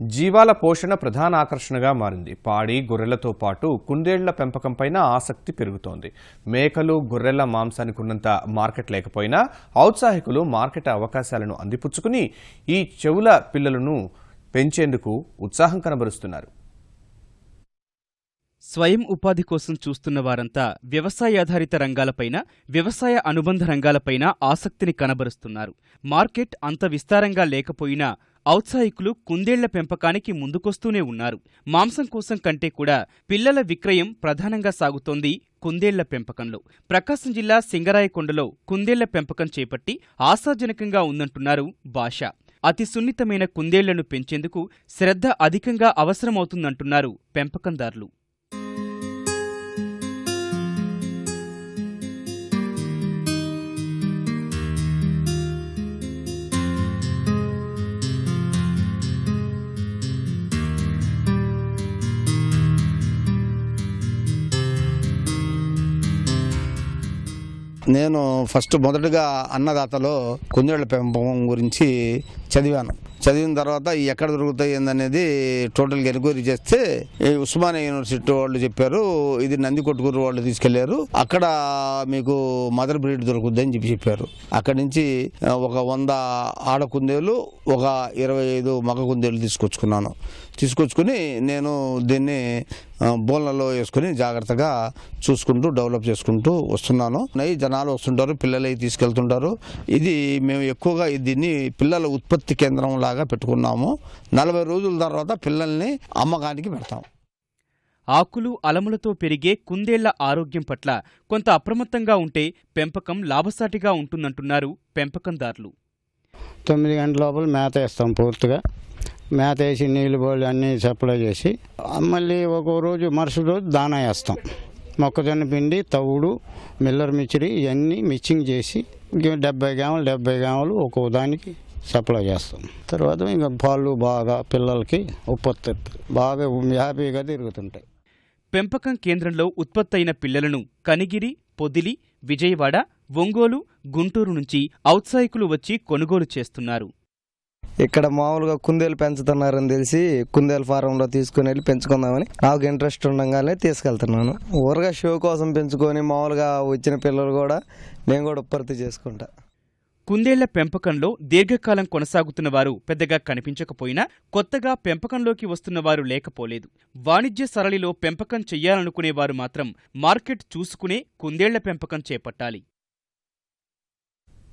జీవాల పోషణ ప్రధాన ఆకర్షణగా మారింది. పాడి గొర్రెలతో పాటు కుందేళ్ళ పెంపకంపైన ఆసక్తి పెరుగుతోంది. మేకలు గొర్రెల మాంసానికి ఉన్నంత మార్కెట్ లేకపోయినా ఔత్సాహికులు మార్కెట్ అవకాశాలను అందిపుచ్చుకుని ఈ చెవుల పిల్లలను పెంచేందుకు ఉత్సాహం కనబరుస్తున్నారు. స్వయం ఉపాధి కోసం చూస్తున్న వారంతా వ్యవసాయాధారిత రంగాలపైన వ్యవసాయ అనుబంధ రంగాలపైన ఆసక్తిని కనబరుస్తున్నారు. మార్కెట్ అంత విస్తారంగా లేకపోయినా ఔత్సాహికులు కుందేళ్ళ పెంపకానికి ముందుకొస్తూనే ఉన్నారు. మాంసం కోసం కంటే కూడా పిల్లల విక్రయం ప్రధానంగా సాగుతోంది కుందేళ్ళ పెంపకంలో. ప్రకాశం జిల్లా సింగరాయకొండలో కుందేళ్ళ పెంపకం చేపట్టి ఆశాజనకంగా ఉందంటున్నారు భాష. అతి సున్నితమైన కుందేళ్ళను పెంచేందుకు శ్రద్ధ అధికంగా అవసరమవుతుందంటున్నారు పెంపకందారులు. నేను ఫస్ట్ మొదటగా అన్నదాతలో కుందేళ్ళ పెంపకం గురించి చదివాను. చదివిన తర్వాత ఎక్కడ దొరుకుతాయి ఏందనేది టోటల్గా ఎన్క్వైరీ చేస్తే ఉస్మానియా యూనివర్సిటీ వాళ్ళు చెప్పారు ఇది నంది కొట్టుకూరు వాళ్ళు తీసుకెళ్ళారు అక్కడ మీకు మదర్ బ్రీడ్ దొరుకుద్ది అని చెప్పి చెప్పారు. అక్కడి నుంచి ఒక వంద ఆడ కుందేలు ఒక ఇరవై ఐదు మగ కుందేలు తీసుకొచ్చుకున్నాను. తీసుకొచ్చుకుని నేను దీన్ని బోన్లలో వేసుకుని జాగ్రత్తగా చూసుకుంటూ డెవలప్ చేసుకుంటూ వస్తున్నాను. నై జనాలు వస్తుంటారు పిల్లలు తీసుకెళ్తుంటారు. ఇది మేము ఎక్కువగా దీన్ని పిల్లల ఉత్పత్తి కేంద్రం లాగా పెట్టుకున్నాము. నలభై రోజుల తర్వాత పిల్లల్ని అమ్మకానికి పెడతాం. ఆకులు అలములతో పెరిగే కుందేళ్ళ ఆరోగ్యం పట్ల కొంత అప్రమత్తంగా ఉంటే పెంపకం లాభసాటిగా ఉంటుందంటున్నారు పెంపకందారులు. తొమ్మిది గంటల లోపల మేత వేస్తాం పూర్తిగా. మేత వేసి నీళ్ళు పోలి అన్నీ సప్లై చేసి మళ్ళీ ఒక్కో రోజు మరుసటి రోజు దానా వేస్తాం మొక్కజొన్న పిండి తవుడు మిల్లర్ మిచ్చిరి ఇవన్నీ మిక్సింగ్ చేసి డెబ్బై గ్రాములు డెబ్బై గ్రాములు ఒక్కో దానికి సప్లై చేస్తాం. తర్వాత ఇంకా పాలు బాగా పిల్లలకి ఉత్పత్తి బాగా హ్యాపీగా తిరుగుతుంటాయి. పెంపకం కేంద్రంలో ఉత్పత్తైన పిల్లలను కనిగిరి పొదిలి విజయవాడ ఒంగోలు గుంటూరు నుంచి ఔత్సాహికులు వచ్చి కొనుగోలు చేస్తున్నారు. ఇక్కడ మామూలుగా కుందేలు పెంచుతున్నారని తెలిసి కుందేలు ఫారంలో తీసుకుని వెళ్ళి పెంచుకుందామని నాకు ఇంట్రెస్ట్ ఉండగానే తీసుకెళ్తున్నాను. ఊరగా షో కోసం పెంచుకొని మామూలుగా వచ్చిన పిల్లలు కూడా నేను కూడా ఉత్పత్తి చేసుకుంటా. కుందేళ్ళ పెంపకంలో దీర్ఘకాలం కొనసాగుతున్న వారు పెద్దగా కనిపించకపోయినా కొత్తగా పెంపకంలోకి వస్తున్న వారు లేకపోలేదు. వాణిజ్య సరళిలో పెంపకం చెయ్యాలనుకునేవారు మాత్రం మార్కెట్ చూసుకునే కుందేళ్ళ పెంపకం చేపట్టాలి.